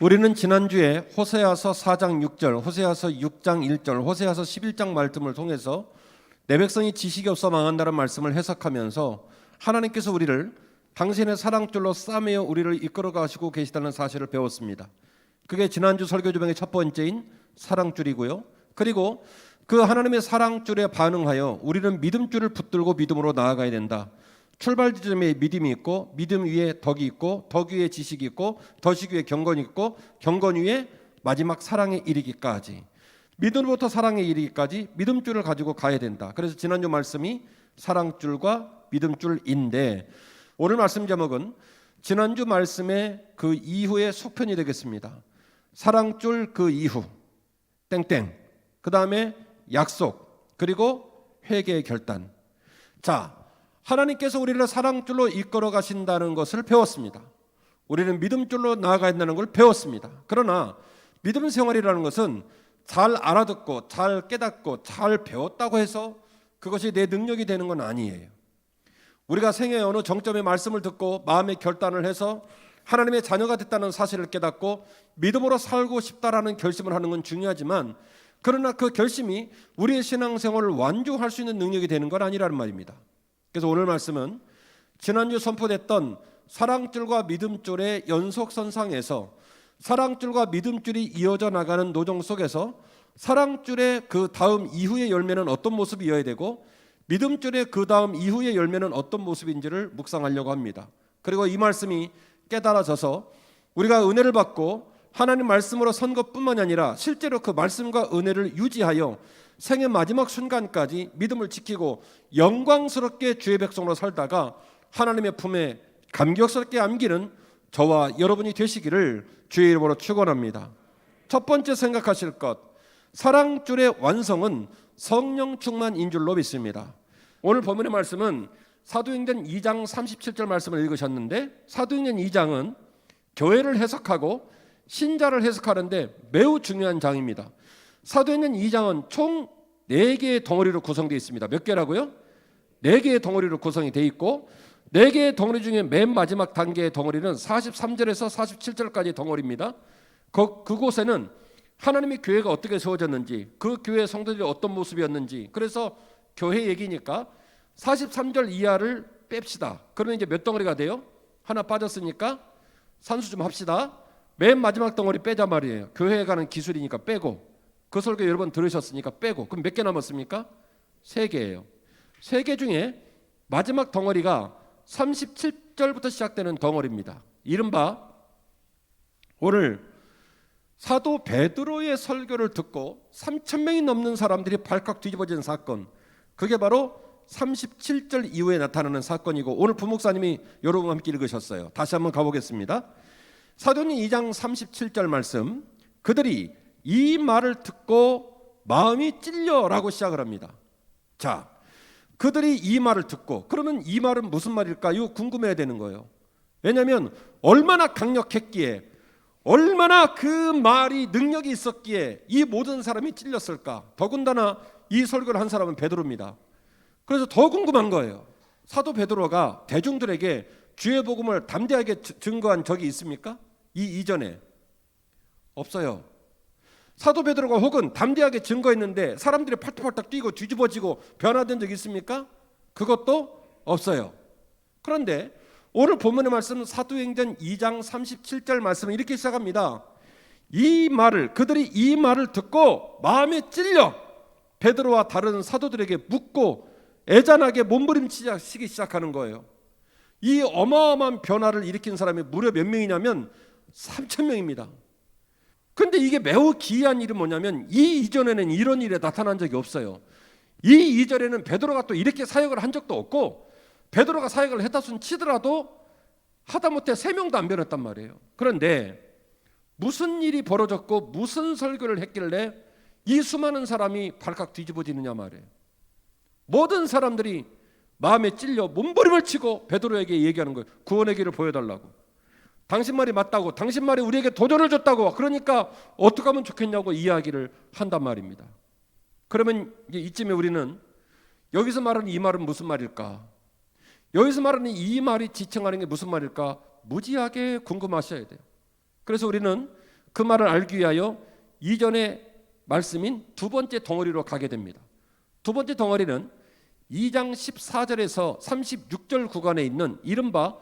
우리는 지난주에 호세아서 4장 6절, 호세아서 6장 1절, 호세아서 11장 말씀을 통해서 내 백성이 지식이 없어 망한다는 말씀을 해석하면서 하나님께서 우리를 당신의 사랑줄로 싸매어 우리를 이끌어 가시고 계시다는 사실을 배웠습니다. 그게 지난주 설교 주병의 첫 번째인 사랑줄이고요. 그리고 그 하나님의 사랑줄에 반응하여 우리는 믿음줄을 붙들고 믿음으로 나아가야 된다. 출발 지점에 믿음이 있고 믿음 위에 덕이 있고 덕 위에 지식이 있고 덕이 위에 경건이 있고 경건 위에 마지막 사랑에 이르기까지 믿음으로부터 사랑에 이르기까지 믿음줄을 가지고 가야 된다. 그래서 지난주 말씀이 사랑줄과 믿음줄인데 오늘 말씀 제목은 지난주 말씀의 그 이후의 속편이 되겠습니다. 사랑줄 그 이후 땡땡 그 다음에 약속 그리고 회개의 결단. 자 하나님께서 우리를 사랑줄로 이끌어 가신다는 것을 배웠습니다. 우리는 믿음줄로 나아가야 한다는 걸 배웠습니다. 그러나 믿음 생활이라는 것은 잘 알아듣고 잘 깨닫고 잘 배웠다고 해서 그것이 내 능력이 되는 건 아니에요. 우리가 생애의 어느 정점의 말씀을 듣고 마음의 결단을 해서 하나님의 자녀가 됐다는 사실을 깨닫고 믿음으로 살고 싶다라는 결심을 하는 건 중요하지만 그러나 그 결심이 우리의 신앙생활을 완주할 수 있는 능력이 되는 건 아니라는 말입니다. 그래서 오늘 말씀은 지난주 선포됐던 사랑줄과 믿음줄의 연속선상에서 사랑줄과 믿음줄이 이어져 나가는 노정 속에서 사랑줄의 그 다음 이후의 열매는 어떤 모습이어야 되고 믿음줄의 그 다음 이후의 열매는 어떤 모습인지를 묵상하려고 합니다. 그리고 이 말씀이 깨달아져서 우리가 은혜를 받고 하나님 말씀으로 선 것뿐만이 아니라 실제로 그 말씀과 은혜를 유지하여 생의 마지막 순간까지 믿음을 지키고 영광스럽게 주의 백성으로 살다가 하나님의 품에 감격스럽게 안기는 저와 여러분이 되시기를 주의 이름으로 축원합니다. 첫 번째 생각하실 것 사랑줄의 완성은 성령 충만인 줄로 믿습니다. 오늘 본문의 말씀은 사도행전 2장 37절 말씀을 읽으셨는데 사도행전 2장은 교회를 해석하고 신자를 해석하는데 매우 중요한 장입니다. 사도행전 2장은 총 4개의 덩어리로 구성되어 있습니다. 몇 개라고요? 4개의 덩어리로 구성이 되어 있고 4개의 덩어리 중에 맨 마지막 단계의 덩어리는 43절에서 47절까지 덩어리입니다. 그, 그곳에는 하나님의 교회가 어떻게 세워졌는지 그 교회 성도들이 어떤 모습이었는지 그래서 교회 얘기니까 43절 이하를 뺍시다. 그러면 이제 몇 덩어리가 돼요? 하나 빠졌으니까 산수 좀 합시다. 맨 마지막 덩어리 빼자 말이에요. 교회에 가는 기술이니까 빼고 그 설교 여러 번 들으셨으니까 빼고 그럼 몇 개 남았습니까? 세 개예요. 세 개 중에 마지막 덩어리가 37절부터 시작되는 덩어리입니다. 이른바 오늘 사도 베드로의 설교를 듣고 3천 명이 넘는 사람들이 발칵 뒤집어진 사건. 그게 바로 37절 이후에 나타나는 사건이고 오늘 부목사님이 여러분과 함께 읽으셨어요. 다시 한번 가보겠습니다. 사도행 2장 37절 말씀. 그들이 이 말을 듣고 마음이 찔려라고 시작을 합니다. 자, 그들이 이 말을 듣고 그러면 이 말은 무슨 말일까? 이거 궁금해야 되는 거예요. 왜냐하면 얼마나 강력했기에 얼마나 그 말이 능력이 있었기에 이 모든 사람이 찔렸을까? 더군다나 이 설교를 한 사람은 베드로입니다. 그래서 더 궁금한 거예요. 사도 베드로가 대중들에게 주의 복음을 담대하게 증거한 적이 있습니까? 이 이전에 없어요. 사도 베드로가 혹은 담대하게 증거했는데 사람들이 팔딱팔딱 뛰고 뒤집어지고 변화된 적 있습니까? 그것도 없어요. 그런데 오늘 본문의 말씀 사도행전 2장 37절 말씀은 이렇게 시작합니다. 이 말을 그들이 이 말을 듣고 마음에 찔려 베드로와 다른 사도들에게 묻고 애잔하게 몸부림치기 시작하는 거예요. 이 어마어마한 변화를 일으킨 사람이 무려 몇 명이냐면 3천 명입니다. 근데 이게 매우 기이한 일은 뭐냐면 이 이전에는 이런 일에 나타난 적이 없어요. 이 이전에는 베드로가 또 이렇게 사역을 한 적도 없고 베드로가 사역을 했다 손 치더라도 하다못해 세 명도 안 변했단 말이에요. 그런데 무슨 일이 벌어졌고 무슨 설교를 했길래 이 수많은 사람이 발칵 뒤집어지느냐 말이에요. 모든 사람들이 마음에 찔려 몸부림을 치고 베드로에게 얘기하는 거예요. 구원의 길을 보여달라고. 당신 말이 맞다고, 당신 말이 우리에게 도전을 줬다고. 그러니까 어떻게 하면 좋겠냐고 이야기를 한단 말입니다. 그러면 이쯤에 우리는 여기서 말하는 이 말은 무슨 말일까? 여기서 말하는 이 말이 지칭하는 게 무슨 말일까? 무지하게 궁금하셔야 돼요. 그래서 우리는 그 말을 알기 위하여 이전의 말씀인 두 번째 덩어리로 가게 됩니다. 두 번째 덩어리는 2장 14절에서 36절 구간에 있는 이른바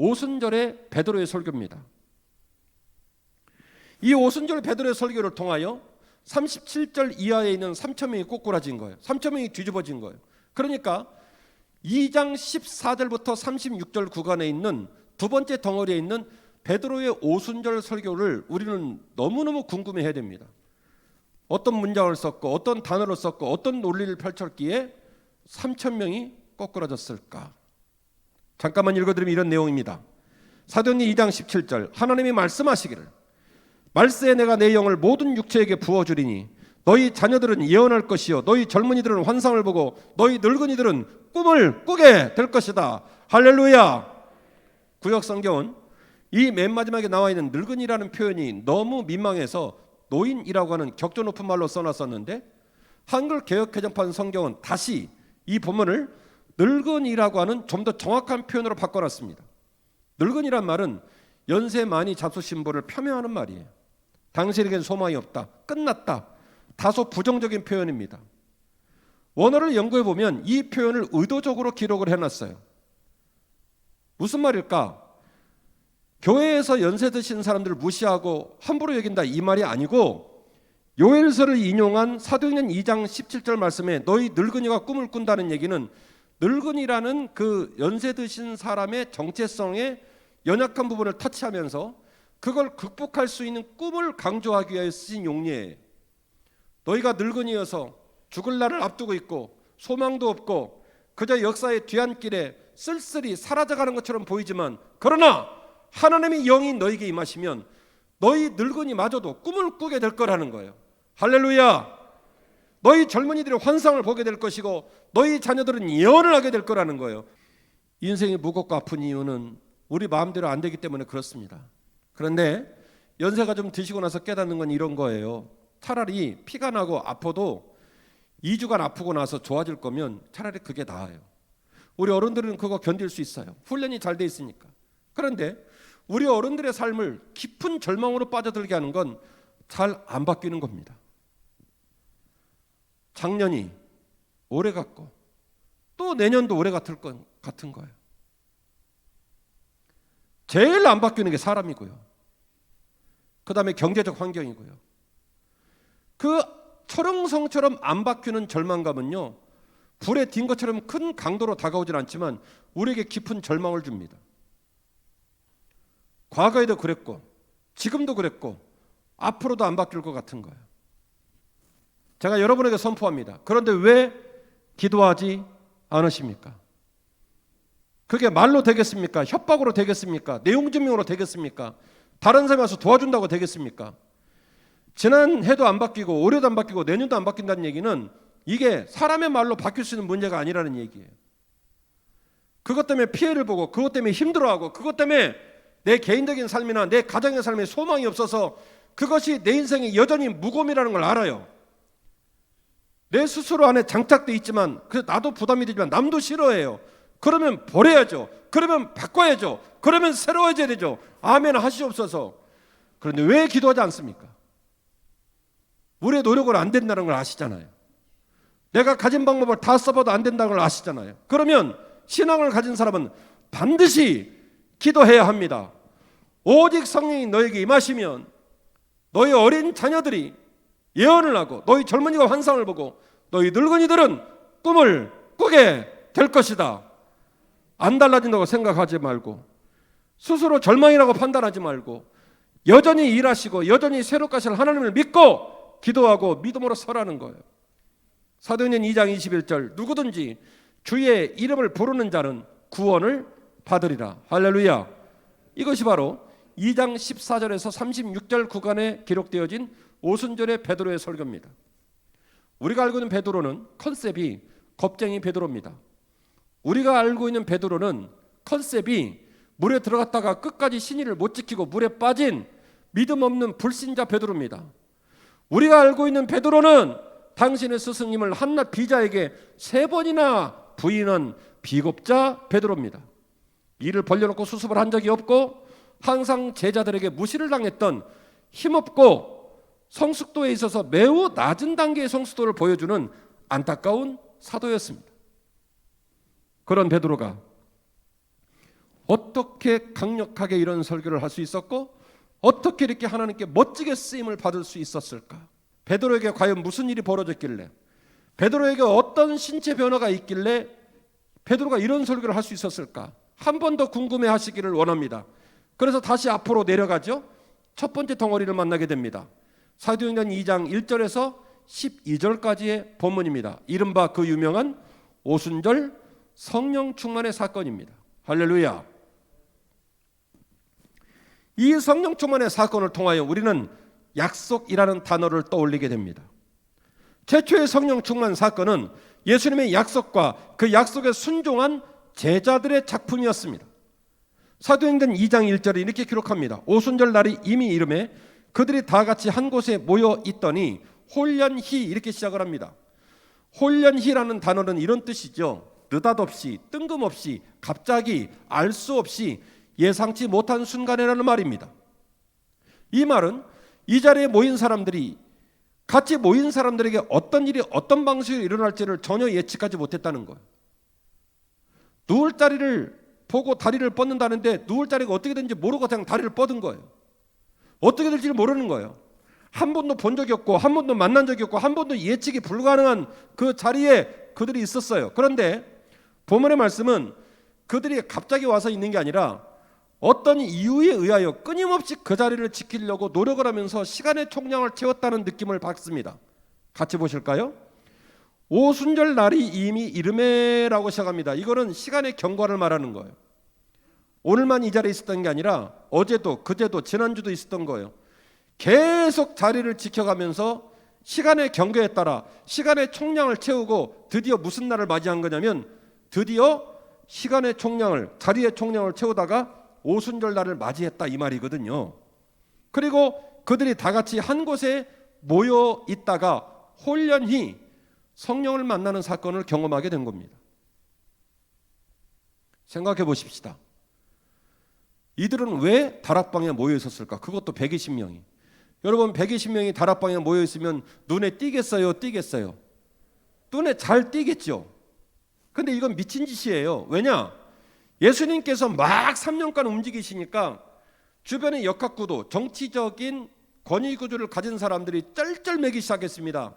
오순절의 베드로의 설교입니다. 이 오순절 베드로의 설교를 통하여 37절 이하에 있는 3천 명이 꼬꾸라진 거예요. 3천 명이 뒤집어진 거예요. 그러니까 2장 14절부터 36절 구간에 있는 두 번째 덩어리에 있는 베드로의 오순절 설교를 우리는 너무너무 궁금해해야 됩니다. 어떤 문장을 썼고 어떤 단어를 썼고 어떤 논리를 펼쳤기에 3천 명이 꼬꾸라졌을까? 잠깐만 읽어드리면 이런 내용입니다. 사도행전 2장 17절 하나님이 말씀하시기를 말세에 내가 내 영을 모든 육체에게 부어주리니 너희 자녀들은 예언할 것이요 너희 젊은이들은 환상을 보고 너희 늙은이들은 꿈을 꾸게 될 것이다. 할렐루야. 구역 성경은 이 맨 마지막에 나와 있는 늙은이라는 표현이 너무 민망해서 노인이라고 하는 격조 높은 말로 써놨었는데 한글 개혁 개정판 성경은 다시 이 본문을 늙은이라고 하는 좀 더 정확한 표현으로 바꿔놨습니다. 늙은이란 말은 연세 많이 잡수 신보를 표명하는 말이에요. 당신에겐 소망이 없다. 끝났다. 다소 부정적인 표현입니다. 원어를 연구해 보면 이 표현을 의도적으로 기록을 해놨어요. 무슨 말일까? 교회에서 연세 드신 사람들을 무시하고 함부로 여긴다 이 말이 아니고 요엘서를 인용한 사도행전 2장 17절 말씀에 너희 늙은이가 꿈을 꾼다는 얘기는 늙은이라는 그 연세 드신 사람의 정체성의 연약한 부분을 터치하면서 그걸 극복할 수 있는 꿈을 강조하기 위하여 쓰신 용례예요. 너희가 늙은이여서 죽을 날을 앞두고 있고 소망도 없고 그저 역사의 뒤안길에 쓸쓸히 사라져가는 것처럼 보이지만 그러나 하나님의 영이 너에게 임하시면 너희 늙은이마저도 꿈을 꾸게 될 거라는 거예요. 할렐루야. 너희 젊은이들이 환상을 보게 될 것이고 너희 자녀들은 예언을 하게 될 거라는 거예요. 인생이 무겁고 아픈 이유는 우리 마음대로 안 되기 때문에 그렇습니다. 그런데 연세가 좀 드시고 나서 깨닫는 건 이런 거예요. 차라리 피가 나고 아파도 2주간 아프고 나서 좋아질 거면 차라리 그게 나아요. 우리 어른들은 그거 견딜 수 있어요. 훈련이 잘 돼 있으니까. 그런데 우리 어른들의 삶을 깊은 절망으로 빠져들게 하는 건 잘 안 바뀌는 겁니다. 작년이 오래 갔고 또 내년도 오래 같을 건 같은 거예요. 제일 안 바뀌는 게 사람이고요. 그 다음에 경제적 환경이고요. 그 철옹성처럼 안 바뀌는 절망감은요. 불에 딘 것처럼 큰 강도로 다가오진 않지만 우리에게 깊은 절망을 줍니다. 과거에도 그랬고 지금도 그랬고 앞으로도 안 바뀔 것 같은 거예요. 제가 여러분에게 선포합니다. 그런데 왜 기도하지 않으십니까? 그게 말로 되겠습니까? 협박으로 되겠습니까? 내용 증명으로 되겠습니까? 다른 사람이 와서 도와준다고 되겠습니까? 지난 해도 안 바뀌고 올해도 안 바뀌고 내년도 안 바뀐다는 얘기는 이게 사람의 말로 바뀔 수 있는 문제가 아니라는 얘기예요. 그것 때문에 피해를 보고 그것 때문에 힘들어하고 그것 때문에 내 개인적인 삶이나 내 가정의 삶에 소망이 없어서 그것이 내 인생에 여전히 무거움이라는 걸 알아요. 내 스스로 안에 장착돼 있지만 그 나도 부담이 되지만 남도 싫어해요. 그러면 버려야죠. 그러면 바꿔야죠. 그러면 새로워져야 되죠. 아멘 하시옵소서. 그런데 왜 기도하지 않습니까? 우리의 노력은 안 된다는 걸 아시잖아요. 내가 가진 방법을 다 써봐도 안 된다는 걸 아시잖아요. 그러면 신앙을 가진 사람은 반드시 기도해야 합니다. 오직 성령이 너에게 임하시면 너희 어린 자녀들이 예언을 하고 너희 젊은이가 환상을 보고 너희 늙은이들은 꿈을 꾸게 될 것이다. 안 달라진다고 생각하지 말고 스스로 절망이라고 판단하지 말고 여전히 일하시고 여전히 새롭게 하실 하나님을 믿고 기도하고 믿음으로 서라는 거예요. 사도행전 2장 21절 누구든지 주의 이름을 부르는 자는 구원을 받으리라. 할렐루야. 이것이 바로 2장 14절에서 36절 구간에 기록되어진 오순절의 베드로의 설교입니다. 우리가 알고 있는 베드로는 컨셉이 겁쟁이 베드로입니다. 우리가 알고 있는 베드로는 컨셉이 물에 들어갔다가 끝까지 신의를 못 지키고 물에 빠진 믿음 없는 불신자 베드로입니다. 우리가 알고 있는 베드로는 당신의 스승님을 한낱 비자에게 세 번이나 부인한 비겁자 베드로입니다. 일을 벌려놓고 수습을 한 적이 없고 항상 제자들에게 무시를 당했던 힘없고 성숙도에 있어서 매우 낮은 단계의 성숙도를 보여주는 안타까운 사도였습니다. 그런 베드로가 어떻게 강력하게 이런 설교를 할 수 있었고 어떻게 이렇게 하나님께 멋지게 쓰임을 받을 수 있었을까? 베드로에게 과연 무슨 일이 벌어졌길래 베드로에게 어떤 신체 변화가 있길래 베드로가 이런 설교를 할 수 있었을까? 한 번 더 궁금해 하시기를 원합니다. 그래서 다시 앞으로 내려가죠. 첫 번째 덩어리를 만나게 됩니다. 사도행전 2장 1절에서 12절까지의 본문입니다. 이른바 그 유명한 오순절 성령 충만의 사건입니다. 할렐루야. 이 성령 충만의 사건을 통하여 우리는 약속이라는 단어를 떠올리게 됩니다. 최초의 성령 충만 사건은 예수님의 약속과 그 약속에 순종한 제자들의 작품이었습니다. 사도행전 2장 1절에 이렇게 기록합니다. 오순절 날이 이미 이름에 그들이 다 같이 한 곳에 모여 있더니 홀연히 이렇게 시작을 합니다. 홀연히라는 단어는 이런 뜻이죠. 느닷없이 뜬금없이 갑자기 알 수 없이 예상치 못한 순간이라는 말입니다. 이 말은 이 자리에 모인 사람들이 같이 모인 사람들에게 어떤 일이 어떤 방식으로 일어날지를 전혀 예측하지 못했다는 거예요. 누울 자리를 보고 다리를 뻗는다는데 누울 자리가 어떻게 되는지 모르고 그냥 다리를 뻗은 거예요. 어떻게 될지 모르는 거예요. 한 번도 본 적이 없고 한 번도 만난 적이 없고 한 번도 예측이 불가능한 그 자리에 그들이 있었어요. 그런데 본문의 말씀은 그들이 갑자기 와서 있는 게 아니라 어떤 이유에 의하여 끊임없이 그 자리를 지키려고 노력을 하면서 시간의 총량을 채웠다는 느낌을 받습니다. 같이 보실까요? 오순절 날이 이미 이름에라고 시작합니다. 이거는 시간의 경과를 말하는 거예요. 오늘만 이 자리에 있었던 게 아니라 어제도 그제도 지난주도 있었던 거예요. 계속 자리를 지켜가면서 시간의 경계에 따라 시간의 총량을 채우고 드디어 무슨 날을 맞이한 거냐면 드디어 시간의 총량을 자리의 총량을 채우다가 오순절 날을 맞이했다 이 말이거든요. 그리고 그들이 다 같이 한 곳에 모여 있다가 홀연히 성령을 만나는 사건을 경험하게 된 겁니다. 생각해 보십시다. 이들은 왜 다락방에 모여 있었을까? 그것도 120명이. 여러분 120명이 다락방에 모여 있으면 눈에 띄겠어요? 띄겠어요? 눈에 잘 띄겠죠. 근데 이건 미친 짓이에요. 왜냐? 예수님께서 막 3년간 움직이시니까 주변의 역학구도 정치적인 권위 구조를 가진 사람들이 쩔쩔매기 시작했습니다.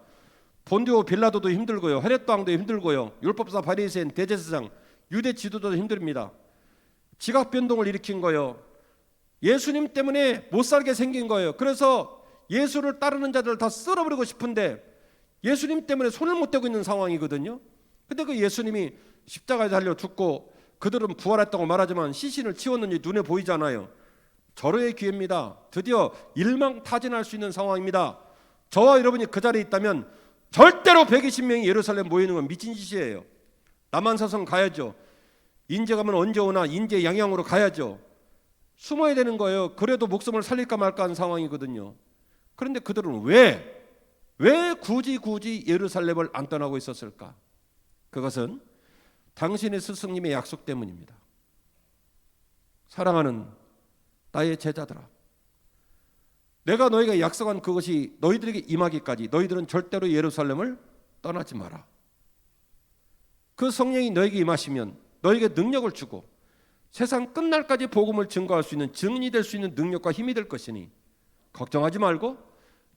본디오 빌라도도 힘들고요. 헤롯 왕도 힘들고요. 율법사 바리새인 대제사장 유대 지도자도 힘듭니다. 지각 변동을 일으킨 거예요. 예수님 때문에 못 살게 생긴 거예요. 그래서 예수를 따르는 자들을 다 쓸어버리고 싶은데 예수님 때문에 손을 못 대고 있는 상황이거든요. 근데 그 예수님이 십자가에 달려 죽고 그들은 부활했다고 말하지만 시신을 치웠는지 눈에 보이잖아요. 절호의 기회입니다. 드디어 일망타진할 수 있는 상황입니다. 저와 여러분이 그 자리에 있다면 절대로 120명이 예루살렘 모이는 건 미친 짓이에요. 남한사성 가야죠. 인제 가면 언제 오나 인제 양양으로 가야죠. 숨어야 되는 거예요. 그래도 목숨을 살릴까 말까 하는 상황이거든요. 그런데 그들은 왜, 왜 굳이 굳이 예루살렘을 안 떠나고 있었을까? 그것은 당신의 스승님의 약속 때문입니다. 사랑하는 나의 제자들아. 내가 너희가 약속한 그것이 너희들에게 임하기까지 너희들은 절대로 예루살렘을 떠나지 마라. 그 성령이 너에게 임하시면 너에게 능력을 주고 세상 끝날까지 복음을 증거할 수 있는 증인이 될 수 있는 능력과 힘이 될 것이니 걱정하지 말고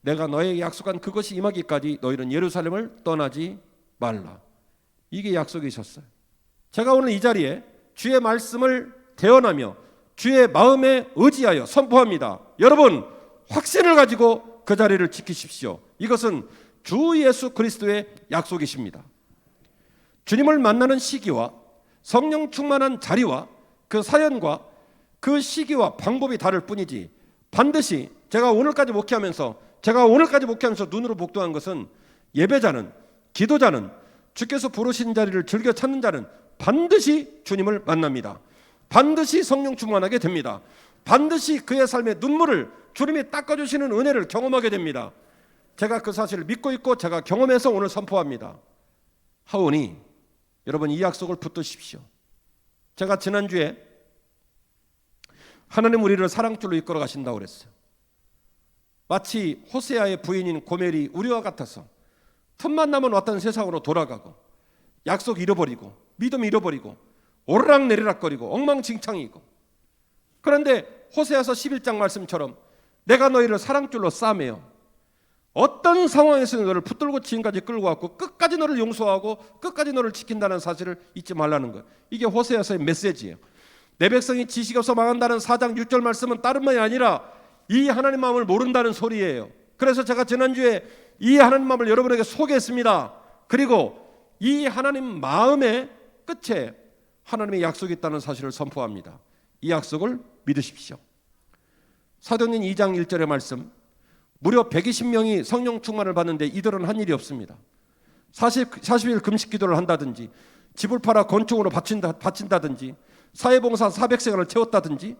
내가 너에게 약속한 그것이 임하기까지 너희는 예루살렘을 떠나지 말라. 이게 약속이셨어요. 제가 오늘 이 자리에 주의 말씀을 대언하며 주의 마음에 의지하여 선포합니다. 여러분 확신을 가지고 그 자리를 지키십시오. 이것은 주 예수 그리스도의 약속이십니다. 주님을 만나는 시기와 성령 충만한 자리와 그 사연과 그 시기와 방법이 다를 뿐이지 반드시 제가 오늘까지 목회하면서 제가 오늘까지 목회하면서 눈으로 목도한 것은 예배자는 기도자는 주께서 부르신 자리를 즐겨 찾는 자는 반드시 주님을 만납니다. 반드시 성령 충만하게 됩니다. 반드시 그의 삶의 눈물을 주님이 닦아주시는 은혜를 경험하게 됩니다. 제가 그 사실을 믿고 있고 제가 경험해서 오늘 선포합니다. 하오니 여러분 이 약속을 붙드십시오. 제가 지난주에 하나님 우리를 사랑줄로 이끌어 가신다고 그랬어요. 마치 호세아의 부인인 고멜이 우리와 같아서 틈만 나면 왔던 세상으로 돌아가고 약속 잃어버리고 믿음 잃어버리고 오르락 내리락거리고 엉망진창이고 그런데 호세아서 11장 말씀처럼 내가 너희를 사랑줄로 싸매요 어떤 상황에서 너를 붙들고 지금까지 끌고 왔고 끝까지 너를 용서하고 끝까지 너를 지킨다는 사실을 잊지 말라는 거예요 이게 호세아서의 메시지예요 내 백성이 지식이 없어 망한다는 4장 6절 말씀은 다른 말이 아니라 이 하나님 마음을 모른다는 소리예요. 그래서 제가 지난주에 이 하나님 마음을 여러분에게 소개했습니다. 그리고 이 하나님 마음의 끝에 하나님의 약속이 있다는 사실을 선포합니다. 이 약속을 믿으십시오. 사도행전 2장 1절의 말씀 무려 120명이 성령 충만을 받는데 이들은 한 일이 없습니다. 40, 40일 금식 기도를 한다든지 집을 팔아 건축으로 바친다, 바친다든지 사회봉사 400시간을 채웠다든지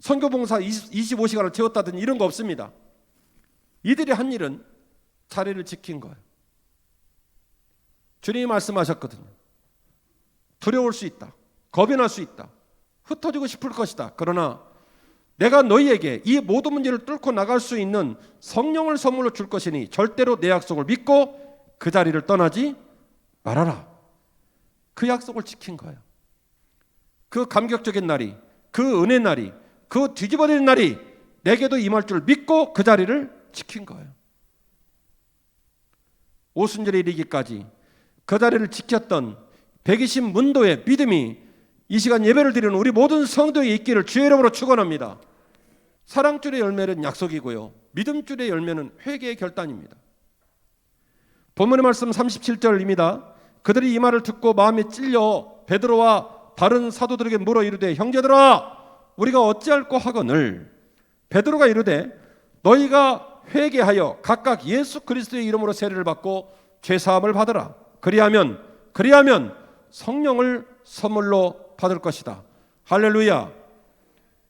선교봉사 20, 25시간을 채웠다든지 이런 거 없습니다. 이들이 한 일은 자리를 지킨 거예요. 주님이 말씀하셨거든요. 두려울 수 있다. 겁이 날 수 있다. 흩어지고 싶을 것이다. 그러나 내가 너희에게 이 모든 문제를 뚫고 나갈 수 있는 성령을 선물로 줄 것이니 절대로 내 약속을 믿고 그 자리를 떠나지 말아라. 그 약속을 지킨 거예요. 그 감격적인 날이, 그 은혜 날이, 그 뒤집어진 날이 내게도 임할 줄 믿고 그 자리를 지킨 거예요. 오순절에 이르기까지 그 자리를 지켰던 120 문도의 믿음이 이 시간 예배를 드리는 우리 모든 성도에 있기를 주의 이름으로 축원합니다. 사랑줄의 열매는 약속이고요. 믿음줄의 열매는 회개의 결단입니다. 본문의 말씀 37절입니다. 그들이 이 말을 듣고 마음에 찔려 베드로와 다른 사도들에게 물어 이르되 형제들아 우리가 어찌할꼬 하거늘 베드로가 이르되 너희가 회개하여 각각 예수 그리스도의 이름으로 세례를 받고 죄 사함을 받으라 그리하면 그리하면 성령을 선물로 받을 것이다. 할렐루야.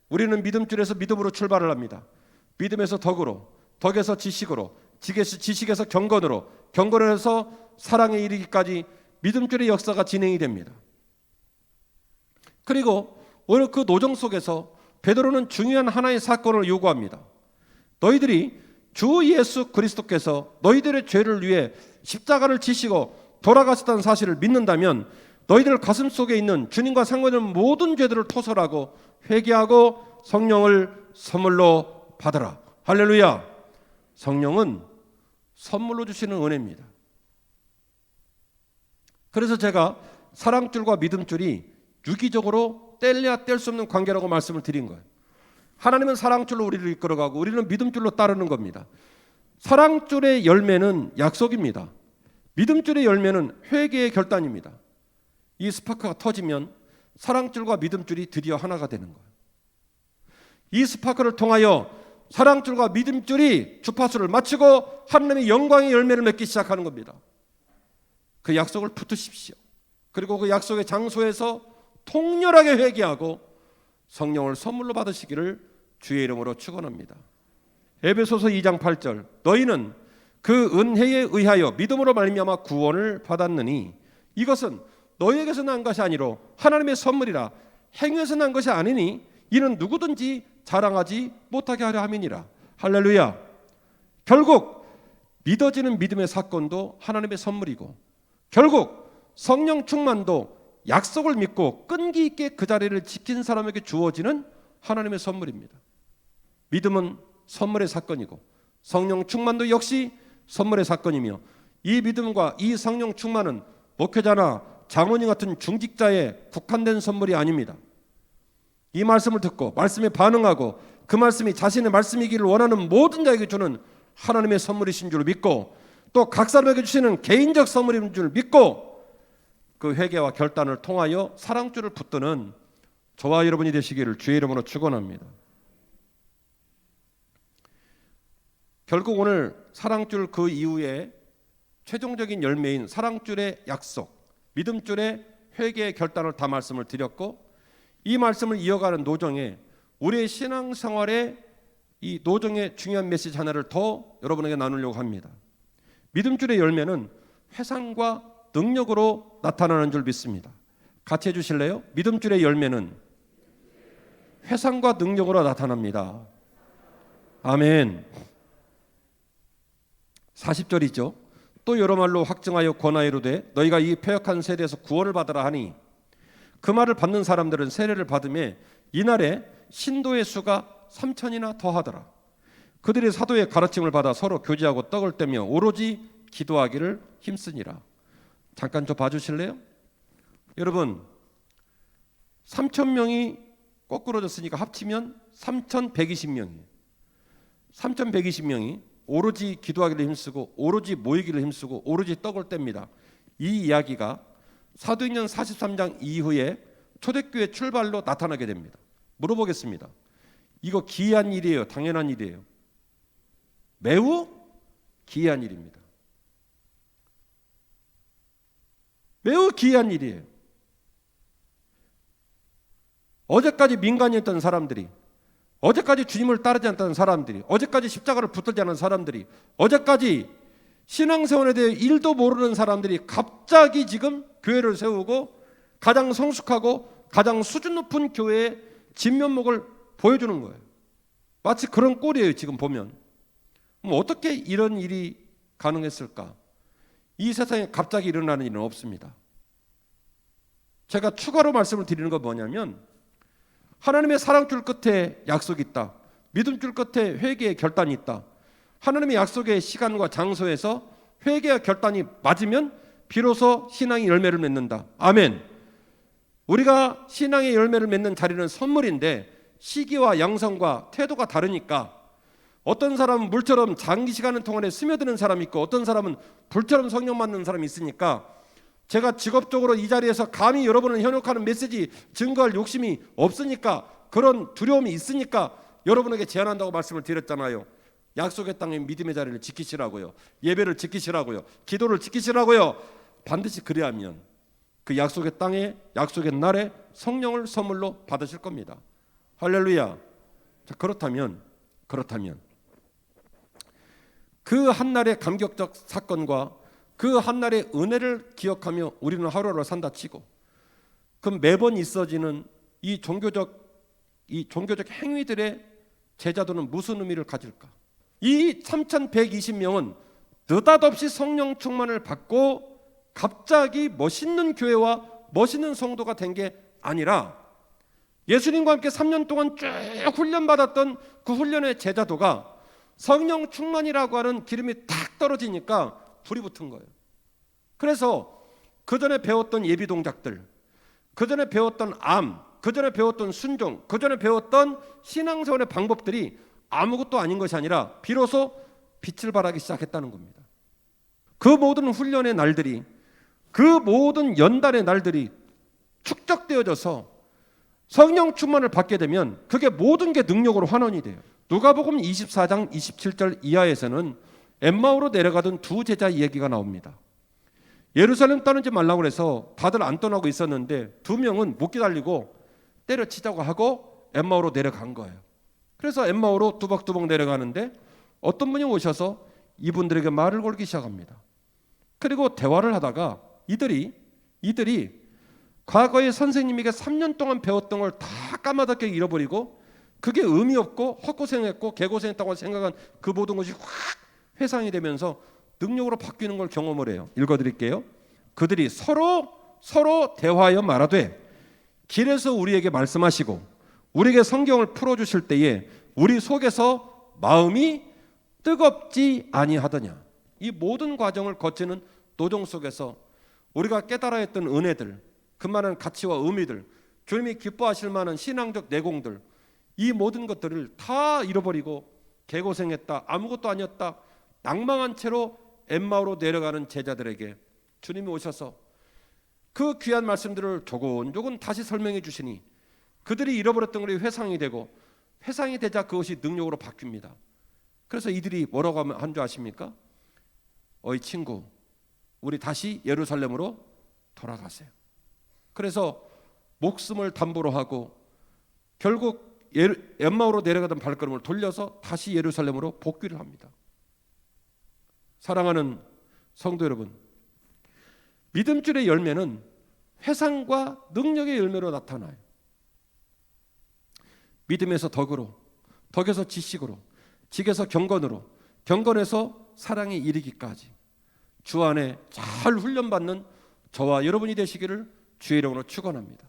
우리는 믿음줄에서 믿음으로 출발을 합니다. 믿음에서 덕으로 덕에서 지식으로 지식에서, 경건으로 경건에서 사랑에 이르기까지 믿음줄의 역사가 진행이 됩니다. 그리고 오늘 그 노정 속에서 베드로는 중요한 하나의 사건을 요구합니다. 너희들이 주 예수 그리스도께서 너희들의 죄를 위해 십자가를 지시고 돌아가셨다는 사실을 믿는다면 너희들 가슴 속에 있는 주님과 상관없는 모든 죄들을 토설하고 회개하고 성령을 선물로 받으라. 할렐루야. 성령은 선물로 주시는 은혜입니다. 그래서 제가 사랑줄과 믿음줄이 유기적으로 뗄래야 뗄 수 없는 관계라고 말씀을 드린 거예요. 하나님은 사랑줄로 우리를 이끌어가고 우리는 믿음줄로 따르는 겁니다. 사랑줄의 열매는 약속입니다. 믿음줄의 열매는 회개의 결단입니다. 이 스파크가 터지면 사랑줄과 믿음줄이 드디어 하나가 되는 거예요. 이 스파크를 통하여 사랑줄과 믿음줄이 주파수를 맞추고 하나님의 영광의 열매를 맺기 시작하는 겁니다. 그 약속을 붙으십시오. 그리고 그 약속의 장소에서 통렬하게 회개하고 성령을 선물로 받으시기를 주의 이름으로 축원합니다. 에베소서 2장 8절 너희는 그 은혜에 의하여 믿음으로 말미암아 구원을 받았느니 이것은 너희에게서 난 것이 아니로 하나님의 선물이라. 행위에서 난 것이 아니니 이는 누구든지 자랑하지 못하게 하려 함이니라. 할렐루야. 결국 믿어지는 믿음의 사건도 하나님의 선물이고 결국 성령 충만도 약속을 믿고 끈기 있게 그 자리를 지킨 사람에게 주어지는 하나님의 선물입니다. 믿음은 선물의 사건이고 성령 충만도 역시 선물의 사건이며 이 믿음과 이 성령 충만은 목회자나 장로님 같은 중직자에 국한된 선물이 아닙니다. 이 말씀을 듣고 말씀에 반응하고 그 말씀이 자신의 말씀이기를 원하는 모든 자에게 주는 하나님의 선물이신 줄 믿고 또 각 사람에게 주시는 개인적 선물인 줄 믿고 그 회개와 결단을 통하여 사랑줄을 붙드는 저와 여러분이 되시기를 주의 이름으로 축원합니다. 결국 오늘 사랑줄 그 이후에 최종적인 열매인 사랑줄의 약속, 믿음줄의 회개의 결단을 다 말씀을 드렸고 이 말씀을 이어가는 노정에 우리의 신앙생활에 이 노정의 중요한 메시지 하나를 더 여러분에게 나누려고 합니다. 믿음줄의 열매는 회상과 능력으로 나타나는 줄 믿습니다. 같이 해주실래요? 믿음줄의 열매는 회상과 능력으로 나타납니다. 아멘. 40절이죠. 또 여러 말로 확증하여 권하이로되 너희가 이 패역한 세대에서 구원을 받으라 하니 그 말을 받는 사람들은 세례를 받음에 이날에 신도의 수가 3천이나 더하더라. 그들이 사도의 가르침을 받아 서로 교제하고 떡을 떼며 오로지 기도하기를 힘쓰니라. 잠깐 좀 봐주실래요? 여러분 3천 명이 거꾸로졌으니까 합치면 3,120명이에요. 3,120명이 오로지 기도하기를 힘쓰고 오로지 모이기를 힘쓰고 오로지 떡을 뗍니다. 이 이야기가 사도행전 43장 이후에 초대교회 출발로 나타나게 됩니다. 물어보겠습니다. 이거 기이한 일이에요. 당연한 일이에요. 매우 기이한 일입니다. 매우 기이한 일이에요. 어제까지 민간이었던 사람들이 어제까지 주님을 따르지 않던 사람들이 어제까지 십자가를 붙들지 않은 사람들이 어제까지 신앙생활에 대해 일도 모르는 사람들이 갑자기 지금 교회를 세우고 가장 성숙하고 가장 수준 높은 교회의 진면목을 보여주는 거예요. 마치 그런 꼴이에요. 지금 보면 뭐 어떻게 이런 일이 가능했을까? 이 세상에 갑자기 일어나는 일은 없습니다. 제가 추가로 말씀을 드리는 건 뭐냐면 하나님의 사랑줄 끝에 약속이 있다. 믿음줄 끝에 회개의 결단이 있다. 하나님의 약속의 시간과 장소에서 회개의 결단이 맞으면 비로소 신앙이 열매를 맺는다. 아멘. 우리가 신앙의 열매를 맺는 자리는 선물인데 시기와 양성과 태도가 다르니까 어떤 사람은 물처럼 장기 시간을 통해 스며드는 사람이 있고 어떤 사람은 불처럼 성령 맞는 사람이 있으니까 제가 직업적으로 이 자리에서 감히 여러분을 현혹하는 메시지 증거할 욕심이 없으니까 그런 두려움이 있으니까 여러분에게 제안한다고 말씀을 드렸잖아요. 약속의 땅의 믿음의 자리를 지키시라고요. 예배를 지키시라고요. 기도를 지키시라고요. 반드시 그래야면 그 약속의 땅에 약속의 날에 성령을 선물로 받으실 겁니다. 할렐루야. 자, 그렇다면 그렇다면 그 한날의 감격적 사건과 그 한날의 은혜를 기억하며 우리는 하루하루 산다 치고 그럼 매번 있어지는 이 종교적 이 종교적 행위들의 제자도는 무슨 의미를 가질까? 이 3,120명은 느닷없이 성령 충만을 받고 갑자기 멋있는 교회와 멋있는 성도가 된 게 아니라 예수님과 함께 3년 동안 쭉 훈련받았던 그 훈련의 제자도가 성령 충만이라고 하는 기름이 탁 떨어지니까 불이 붙은 거예요. 그래서 그 전에 배웠던 예비 동작들, 그 전에 배웠던 암, 그 전에 배웠던 순종, 그 전에 배웠던 신앙생활의 방법들이 아무것도 아닌 것이 아니라 비로소 빛을 발하기 시작했다는 겁니다. 그 모든 훈련의 날들이 그 모든 연단의 날들이 축적되어져서 성령 충만을 받게 되면 그게 모든 게 능력으로 환원이 돼요. 누가복음 24장 27절 이하에서는 엠마오로 내려가던 두 제자 얘기가 나옵니다. 예루살렘 떠나지 말라고 해서 다들 안 떠나고 있었는데 두 명은 못 기다리고 때려치자고 하고 엠마오로 내려간 거예요. 그래서 엠마오로 뚜벅뚜벅 내려가는데 어떤 분이 오셔서 이분들에게 말을 걸기 시작합니다. 그리고 대화를 하다가 이들이 이들이 과거에 선생님에게 3년 동안 배웠던 걸 다 까마득하게 잃어버리고 그게 의미 없고 헛고생했고 개고생했다고 생각한 그 모든 것이 확 회상이 되면서 능력으로 바뀌는 걸 경험을 해요. 읽어 드릴게요. 그들이 서로 서로 대화하여 말하되 길에서 우리에게 말씀하시고 우리에게 성경을 풀어 주실 때에 우리 속에서 마음이 뜨겁지 아니하더냐. 이 모든 과정을 거치는 노정 속에서 우리가 깨달아 했던 은혜들, 그만한 가치와 의미들, 주님이 기뻐하실 만한 신앙적 내공들, 이 모든 것들을 다 잃어버리고 개고생했다, 아무것도 아니었다, 낭망한 채로 엠마오로 내려가는 제자들에게 주님이 오셔서 그 귀한 말씀들을 조곤조곤 다시 설명해 주시니 그들이 잃어버렸던 것이 회상이 되고 회상이 되자 그것이 능력으로 바뀝니다. 그래서 이들이 뭐라고 한 줄 아십니까? 어이 친구, 우리 다시 예루살렘으로 돌아가세요. 그래서 목숨을 담보로 하고 결국 엠마오로 내려가던 발걸음을 돌려서 다시 예루살렘으로 복귀를 합니다. 사랑하는 성도 여러분, 믿음줄의 열매는 회상과 능력의 열매로 나타나요. 믿음에서 덕으로, 덕에서 지식으로, 직에서 경건으로, 경건에서 사랑에 이르기까지 주 안에 잘 훈련받는 저와 여러분이 되시기를 주의 이름으로 축원합니다.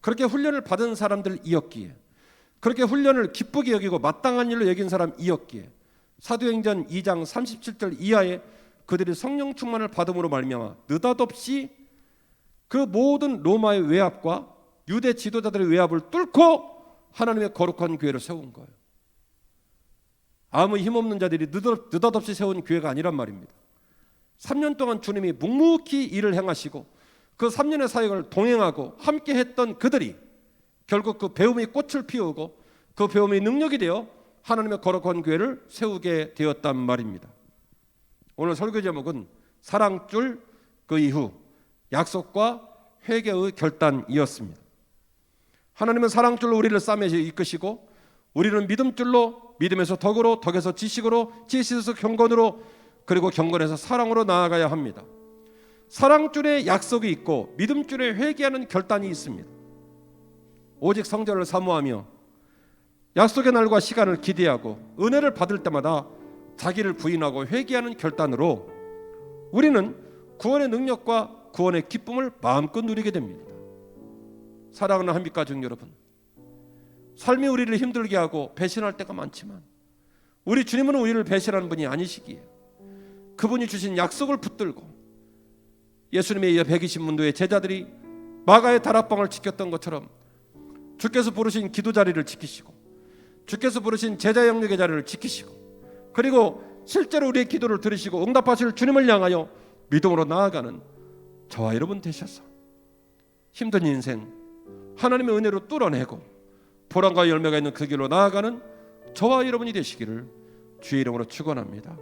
그렇게 훈련을 받은 사람들이었기에 그렇게 훈련을 기쁘게 여기고 마땅한 일로 여긴 사람이었기에 사도행전 2장 37절 이하에 그들이 성령 충만을 받음으로 말미암아 느닷없이 그 모든 로마의 외압과 유대 지도자들의 외압을 뚫고 하나님의 거룩한 교회를 세운 거예요. 아무 힘없는 자들이 느닷- 느닷없이 세운 교회가 아니란 말입니다. 3년 동안 주님이 묵묵히 일을 행하시고 그 3년의 사역을 동행하고 함께 했던 그들이 결국 그 배움이 꽃을 피우고 그 배움이 능력이 되어 하나님의 거룩한 교회를 세우게 되었단 말입니다. 오늘 설교 제목은 사랑줄 그 이후 약속과 회개의 결단이었습니다. 하나님은 사랑줄로 우리를 싸매서 이끄시고 우리는 믿음줄로 믿음에서 덕으로 덕에서 지식으로 지식에서 경건으로 그리고 경건에서 사랑으로 나아가야 합니다. 사랑줄에 약속이 있고 믿음줄에 회개하는 결단이 있습니다. 오직 성전을 사모하며 약속의 날과 시간을 기대하고 은혜를 받을 때마다 자기를 부인하고 회개하는 결단으로 우리는 구원의 능력과 구원의 기쁨을 마음껏 누리게 됩니다. 사랑하는 한빛 가족 여러분, 삶이 우리를 힘들게 하고 배신할 때가 많지만 우리 주님은 우리를 배신하는 분이 아니시기에 그분이 주신 약속을 붙들고 예수님의 이어 120문도의 제자들이 마가의 다락방을 지켰던 것처럼 주께서 부르신 기도 자리를 지키시고 주께서 부르신 제자 영역의 자리를 지키시고 그리고 실제로 우리의 기도를 들으시고 응답하실 주님을 향하여 믿음으로 나아가는 저와 여러분 되셔서 힘든 인생 하나님의 은혜로 뚫어내고 보람과 열매가 있는 그 길로 나아가는 저와 여러분이 되시기를 주의 이름으로 축원합니다.